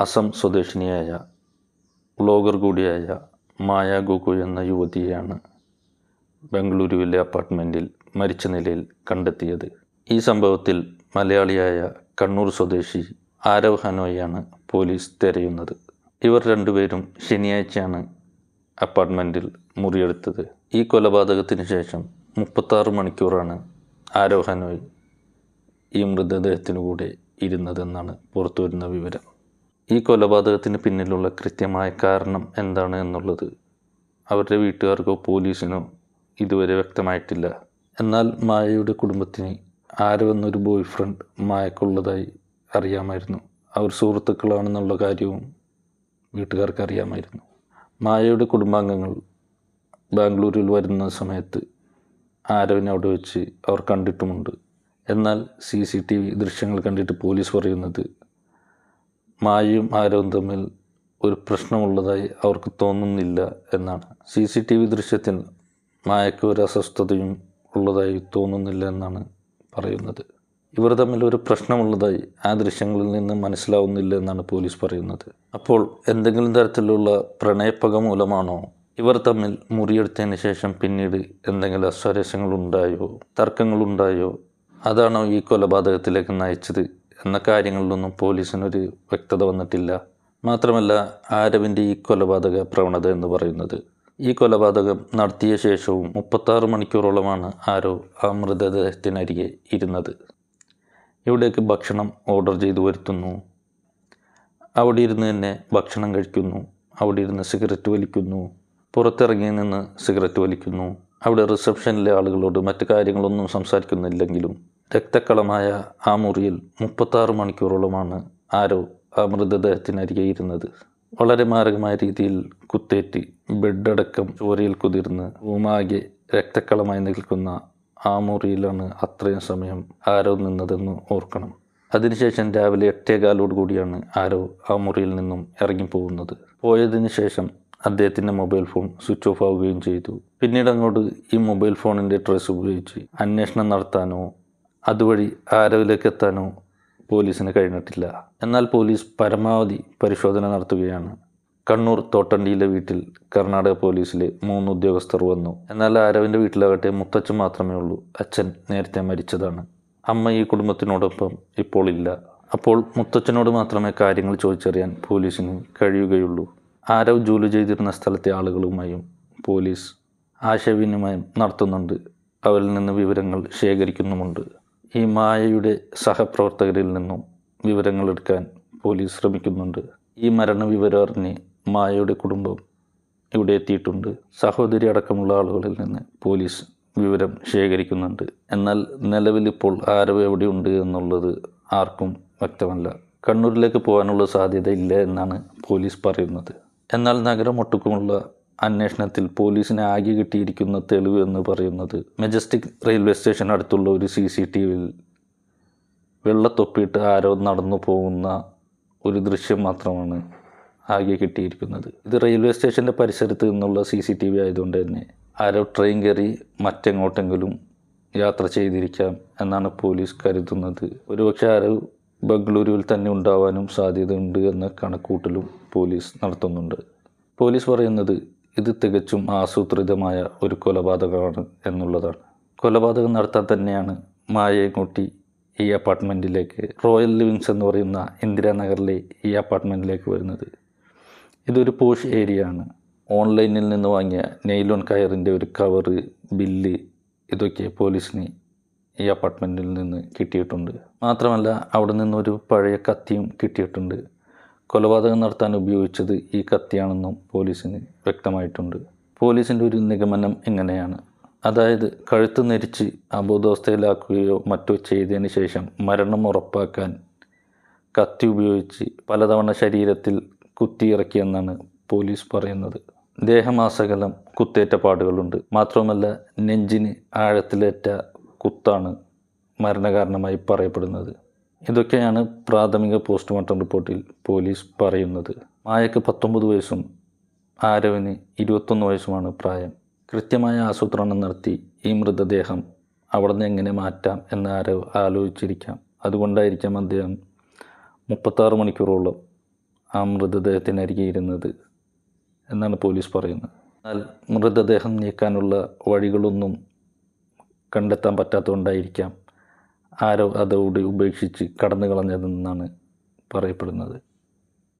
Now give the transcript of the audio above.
അസം സ്വദേശിനിയായ വ്ളോഗർ കൂടിയായ മായ ഗോകു എന്ന യുവതിയെയാണ് ബംഗളൂരുവിലെ അപ്പാർട്ട്മെന്റിൽ മരിച്ച നിലയിൽ കണ്ടെത്തിയത്. ഈ സംഭവത്തിൽ മലയാളിയായ കണ്ണൂർ സ്വദേശി ആരവ് ഹനോയാണ് പോലീസ് തിരയുന്നത്. ഇവർ രണ്ടുപേരും ശനിയാഴ്ചയാണ് അപ്പാർട്ട്മെന്റിൽ മുറിയെടുത്തത്. ഈ കൊലപാതകത്തിന് ശേഷം മുപ്പത്താറ് മണിക്കൂറാണ് ആരവ് ഹനോയ് ഈ മൃതദേഹത്തിനു കൂടെ ഇരുന്നതെന്നാണ് പുറത്തുവരുന്ന വിവരം. ഈ കൊലപാതകത്തിന് പിന്നിലുള്ള കൃത്യമായ കാരണം എന്താണ് എന്നുള്ളത് അവരുടെ വീട്ടുകാർക്കോ പോലീസിനോ ഇതുവരെ വ്യക്തമായിട്ടില്ല. എന്നാൽ മായയുടെ കുടുംബത്തിന് ആരവെന്നൊരു ബോയ് ഫ്രണ്ട് മായക്കുള്ളതായി അറിയാമായിരുന്നു. അവർ സുഹൃത്തുക്കളാണെന്നുള്ള കാര്യവും വീട്ടുകാർക്ക് അറിയാമായിരുന്നു. മായയുടെ കുടുംബാംഗങ്ങൾ ബാംഗ്ലൂരിൽ വരുന്ന സമയത്ത് ആരവിനെ അവിടെ വെച്ച് അവർ കണ്ടിട്ടുമുണ്ട്. എന്നാൽ സി സി ടി വി ദൃശ്യങ്ങൾ കണ്ടിട്ട് പോലീസ് പറയുന്നത് മായയും ആരവും തമ്മിൽ ഒരു പ്രശ്നമുള്ളതായി അവർക്ക് തോന്നുന്നില്ല എന്നാണ്. സി സി ടി വി ദൃശ്യത്തിൽ മായയ്ക്ക് ഒരു അസ്വസ്ഥതയും ഉള്ളതായി തോന്നുന്നില്ല എന്നാണ് പറയുന്നത്. ഇവർ തമ്മിൽ ഒരു പ്രശ്നമുള്ളതായി ആ ദൃശ്യങ്ങളിൽ നിന്ന് മനസ്സിലാവുന്നില്ല എന്നാണ് പോലീസ് പറയുന്നത്. അപ്പോൾ എന്തെങ്കിലും തരത്തിലുള്ള പ്രണയപ്പക മൂലമാണോ ഇവർ തമ്മിൽ മുറിയെടുത്തതിന് ശേഷം പിന്നീട് എന്തെങ്കിലും അസ്വാരസ്യങ്ങളുണ്ടായോ തർക്കങ്ങളുണ്ടായോ? അതാണോ ഈ കൊലപാതകത്തിലേക്ക് നയിച്ചത്? എന്ന കാര്യങ്ങളിലൊന്നും പോലീസിനൊരു വ്യക്തത വന്നിട്ടില്ല. മാത്രമല്ല ആരവിന്റെ ഈ കൊലപാതക പ്രവണത എന്ന് പറയുന്നത്. ഈ കൊലപാതകം നടത്തിയ ശേഷവും മുപ്പത്താറ് മണിക്കൂറോളമാണ് ആരോ ആ മൃതദേഹത്തിനരികെ ഇരുന്നത്. ഇവിടേക്ക് ഭക്ഷണം ഓർഡർ ചെയ്തു വരുത്തുന്നു. അവിടെ ഇരുന്ന് തന്നെ ഭക്ഷണം കഴിക്കുന്നു. അവിടെ ഇരുന്ന് സിഗരറ്റ് വലിക്കുന്നു. പുറത്തിറങ്ങി നിന്ന് സിഗരറ്റ് വലിക്കുന്നു. അവിടെ റിസപ്ഷനിലെ ആളുകളോട് മറ്റു കാര്യങ്ങളൊന്നും സംസാരിക്കുന്നില്ലെങ്കിലും രക്തക്കളമായ ആ മുറിയിൽ മുപ്പത്താറ് മണിക്കൂറോളമാണ് ആരോ ആ മൃതദേഹത്തിനരികെ ഇരുന്നത്. വളരെ മാരകമായ രീതിയിൽ കുത്തേറ്റ് ബെഡടക്കം ചോരയിൽ കുതിർന്ന് ഊമാകെ രക്തക്കളമായി നിൽക്കുന്ന ആ മുറിയിലാണ് അത്രയും സമയം ആരോ നിന്നതെന്ന് ഓർക്കണം. അതിനുശേഷം രാവിലെ എട്ടേകാലോട് കൂടിയാണ് ആരോ ആ മുറിയിൽ നിന്നും ഇറങ്ങിപ്പോകുന്നത്. പോയതിന് ശേഷം അദ്ദേഹത്തിന്റെ മൊബൈൽ ഫോൺ സ്വിച്ച് ഓഫ് ആവുകയും ചെയ്തു. പിന്നീട് അങ്ങോട്ട് ഈ മൊബൈൽ ഫോണിന്റെ ട്രേസ് ഉപയോഗിച്ച് അന്വേഷണം നടത്താനോ അതുവഴി ആരവിലേക്ക് എത്താനോ പോലീസിന് കഴിഞ്ഞിട്ടില്ല. എന്നാൽ പോലീസ് പരമാവധി പരിശോധന നടത്തുകയാണ്. കണ്ണൂർ തോട്ടണ്ടിയിലെ വീട്ടിൽ കർണാടക പോലീസിലെ മൂന്ന് ഉദ്യോഗസ്ഥർ വന്നു. എന്നാൽ ആരവിന്റെ വീട്ടിലാകട്ടെ മുത്തച്ഛൻ മാത്രമേ ഉള്ളൂ. അച്ഛൻ നേരത്തെ മരിച്ചതാണ്. അമ്മ ഈ കുടുംബത്തിനോടൊപ്പം ഇപ്പോൾ ഇല്ല. അപ്പോൾ മുത്തച്ഛനോട് മാത്രമേ കാര്യങ്ങൾ ചോദിച്ചറിയാൻ പോലീസിന് കഴിയുകയുള്ളൂ. ആരവ് ജോലി ചെയ്തിരുന്ന സ്ഥലത്തെ ആളുകളുമായും പോലീസ് ആശയവിനിമയം നടത്തുന്നുണ്ട്. അവരിൽ നിന്ന് വിവരങ്ങൾ ശേഖരിക്കുന്നുമുണ്ട്. ഈ മായയുടെ സഹപ്രവർത്തകരിൽ നിന്നും വിവരങ്ങൾ എടുക്കാൻ പോലീസ് ശ്രമിക്കുന്നുണ്ട്. ഈ മരണവിവരം അറിഞ്ഞ് മായയുടെ കുടുംബം ഇവിടെ എത്തിയിട്ടുണ്ട്. സഹോദരി അടക്കമുള്ള ആളുകളിൽ നിന്ന് പോലീസ് വിവരം ശേഖരിക്കുന്നുണ്ട്. എന്നാൽ നിലവിലിപ്പോൾ ആരവ് എവിടെയുണ്ട് എന്നുള്ളത് ആർക്കും വ്യക്തമല്ല. കണ്ണൂരിലേക്ക് പോകാനുള്ള സാധ്യത ഇല്ല എന്നാണ് പോലീസ് പറയുന്നത്. എന്നാൽ നഗരം ഒട്ടുക്കുമുള്ള അന്വേഷണത്തിൽ പോലീസിനെ ആകെ കിട്ടിയിരിക്കുന്ന തെളിവ് എന്ന് പറയുന്നത് മെജസ്റ്റിക് റെയിൽവേ സ്റ്റേഷൻ അടുത്തുള്ള ഒരു സി സി ടി വിയിൽ വെള്ളത്തൊപ്പിയിട്ട് ആരോ നടന്നു പോകുന്ന ഒരു ദൃശ്യം മാത്രമാണ് ആകെ കിട്ടിയിരിക്കുന്നത്. ഇത് റെയിൽവേ സ്റ്റേഷന്റെ പരിസരത്ത് നിന്നുള്ള സി സി ടി വി ആയതുകൊണ്ട് തന്നെ ആരോ ട്രെയിൻ കയറി മറ്റെങ്ങോട്ടെങ്കിലും യാത്ര ചെയ്തിരിക്കാം എന്നാണ് പോലീസ് കരുതുന്നത്. ഒരുപക്ഷെ ആരോ ബംഗളൂരുവിൽ തന്നെ ഉണ്ടാവാനും സാധ്യതയുണ്ട് എന്ന കണക്കൂട്ടലും പോലീസ് നടത്തുന്നുണ്ട്. പോലീസ് പറയുന്നത് ഇത് തികച്ചും ആസൂത്രിതമായ ഒരു കൊലപാതകമാണ് എന്നുള്ളതാണ്. കൊലപാതകം നടത്താൻ തന്നെയാണ് മായയും കൂട്ടി ഈ അപ്പാർട്ട്മെന്റിലേക്ക് റോയൽ ലിവിങ്സ് എന്ന് പറയുന്ന ഇന്ദിരാനഗറിലെ ഈ അപ്പാർട്ട്മെന്റിലേക്ക് വരുന്നത്. ഇതൊരു പോഷ് ഏരിയ ആണ് ഓൺലൈനിൽ നിന്ന് വാങ്ങിയ നെയ്ലോൺ കയറിന്റെ ഒരു കവറ് ബില്ല് ഇതൊക്കെ പോലീസിന് ഈ അപ്പാർട്ട്മെന്റിൽ നിന്ന് കിട്ടിയിട്ടുണ്ട്. മാത്രമല്ല അവിടെ നിന്നൊരു പഴയ കത്തിയും കിട്ടിയിട്ടുണ്ട്. കൊലപാതകം നടത്താൻ ഉപയോഗിച്ചത് ഈ കത്തിയാണെന്നും പോലീസിന് വ്യക്തമായിട്ടുണ്ട്. പോലീസിന്റെ ഒരു നിഗമനം ഇങ്ങനെയാണ്. അതായത് കഴുത്ത് നെരിച്ച് അബോധാവസ്ഥയിലാക്കുകയോ മറ്റോ ചെയ്തതിന് ശേഷം മരണം ഉറപ്പാക്കാൻ കത്തി ഉപയോഗിച്ച് പലതവണ ശരീരത്തിൽ കുത്തിയിറക്കിയെന്നാണ് പോലീസ് പറയുന്നത്. ദേഹമാസകലം കുത്തേറ്റ പാടുകളുണ്ട്. മാത്രമല്ല നെഞ്ചിന് ആഴത്തിലേറ്റ കുത്താണ് മരണകാരണമായി പറയപ്പെടുന്നത്. ഇതൊക്കെയാണ് പ്രാഥമിക പോസ്റ്റ്മോർട്ടം റിപ്പോർട്ടിൽ പോലീസ് പറയുന്നത്. മായയ്ക്ക് പത്തൊമ്പത് വയസ്സും ആരവിന് ഇരുപത്തൊന്ന് വയസ്സുമാണ് പ്രായം. കൃത്യമായ ആസൂത്രണം നടത്തി ഈ മൃതദേഹം അവിടെ നിന്ന് എങ്ങനെ മാറ്റാം എന്ന് ആരവ് ആലോചിച്ചിരിക്കാം. അതുകൊണ്ടായിരിക്കാം അദ്ദേഹം മുപ്പത്താറ് മണിക്കൂറോളം ആ മൃതദേഹത്തിനരികെ ഇരുന്നത് എന്നാണ് പോലീസ് പറയുന്നത്. എന്നാൽ മൃതദേഹം നീക്കാനുള്ള വഴികളൊന്നും കണ്ടെത്താൻ പറ്റാത്തതുകൊണ്ടായിരിക്കാം ആരോ അതോടെ ഉപേക്ഷിച്ച് കടന്നു കളഞ്ഞതെന്നാണ് പറയപ്പെടുന്നത്.